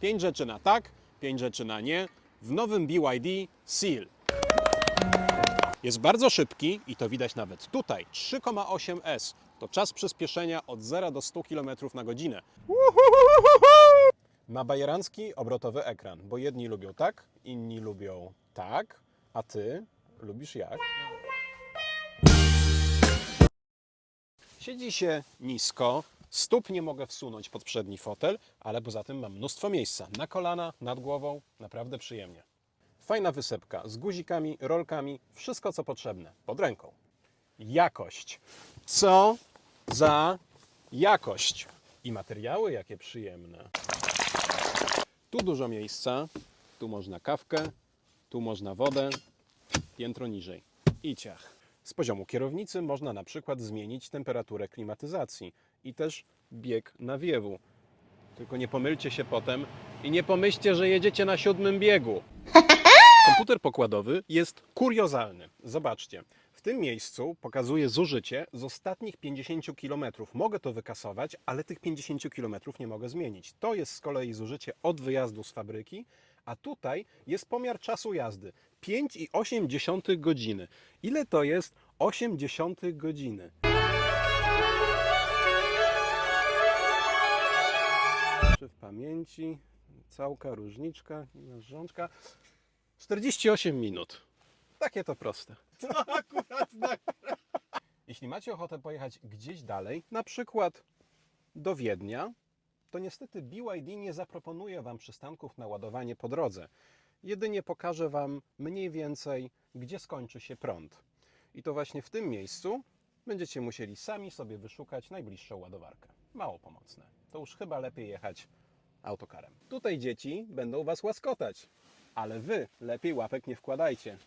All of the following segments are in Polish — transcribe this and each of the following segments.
Pięć rzeczy na tak, pięć rzeczy na nie w nowym BYD Seal. Jest bardzo szybki i to widać nawet tutaj. 3,8S to czas przyspieszenia od 0 do 100 km na godzinę. Ma bajerancki obrotowy ekran, bo jedni lubią tak, inni lubią tak, a ty lubisz jak? Siedzi się nisko, stóp nie mogę wsunąć pod przedni fotel, ale poza tym mam mnóstwo miejsca. Na kolana, nad głową, naprawdę przyjemnie. Fajna wysepka z guzikami, rolkami, wszystko co potrzebne, pod ręką. Jakość. Co za jakość. I materiały jakie przyjemne. Tu dużo miejsca, tu można kawkę, tu można wodę, piętro niżej. I ciach. Z poziomu kierownicy można na przykład zmienić temperaturę klimatyzacji i też bieg nawiewu. Tylko nie pomylcie się potem i nie pomyślcie, że jedziecie na siódmym biegu. Komputer pokładowy jest kuriozalny. Zobaczcie. W tym miejscu pokazuje zużycie z ostatnich 50 km. Mogę to wykasować, ale tych 50 km nie mogę zmienić. To jest z kolei zużycie od wyjazdu z fabryki, a tutaj jest pomiar czasu jazdy. 5,8 godziny. Ile to jest 80 godziny? Czy w pamięci? Całka, różniczka, rzączka. 48 minut. Takie to proste. Akurat tak. Jeśli macie ochotę pojechać gdzieś dalej, na przykład do Wiednia, to niestety BYD nie zaproponuje Wam przystanków na ładowanie po drodze. Jedynie pokaże Wam mniej więcej, gdzie skończy się prąd. I to właśnie w tym miejscu będziecie musieli sami sobie wyszukać najbliższą ładowarkę. Mało pomocne. To już chyba lepiej jechać autokarem. Tutaj dzieci będą Was łaskotać, ale Wy lepiej łapek nie wkładajcie.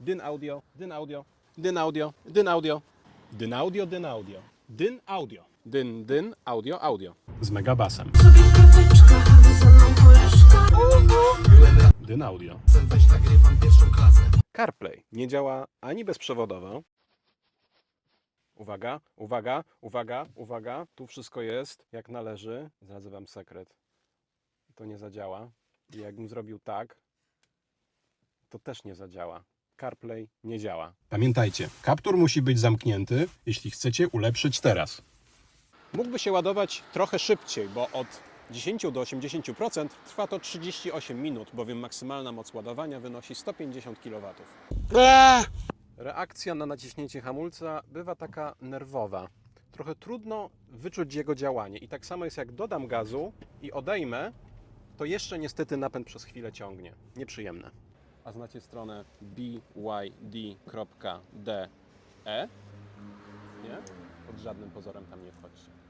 Dyn audio, dyn audio, dyn audio, dyn audio, dyn audio, dyn audio, dyn audio, dyn, dyn, audio, audio. Z megabasem. Dyn audio. Sen weź nagrywam pierwszą klasę. CarPlay nie działa ani bezprzewodowo. Uwaga, uwaga, uwaga, uwaga. Tu wszystko jest jak należy. Zdradzę Wam sekret. To nie zadziała. I jakbym zrobił tak, to też nie zadziała. CarPlay nie działa. Pamiętajcie, kaptur musi być zamknięty, jeśli chcecie ulepszyć teraz. Mógłby się ładować trochę szybciej, bo od 10 do 80% trwa to 38 minut, bowiem maksymalna moc ładowania wynosi 150 kW. Reakcja na naciśnięcie hamulca bywa taka nerwowa. Trochę trudno wyczuć jego działanie. I tak samo jest jak dodam gazu i odejmę, to jeszcze niestety napęd przez chwilę ciągnie. Nieprzyjemne. A znacie stronę byd.de? Nie? Pod żadnym pozorem tam nie wchodźcie.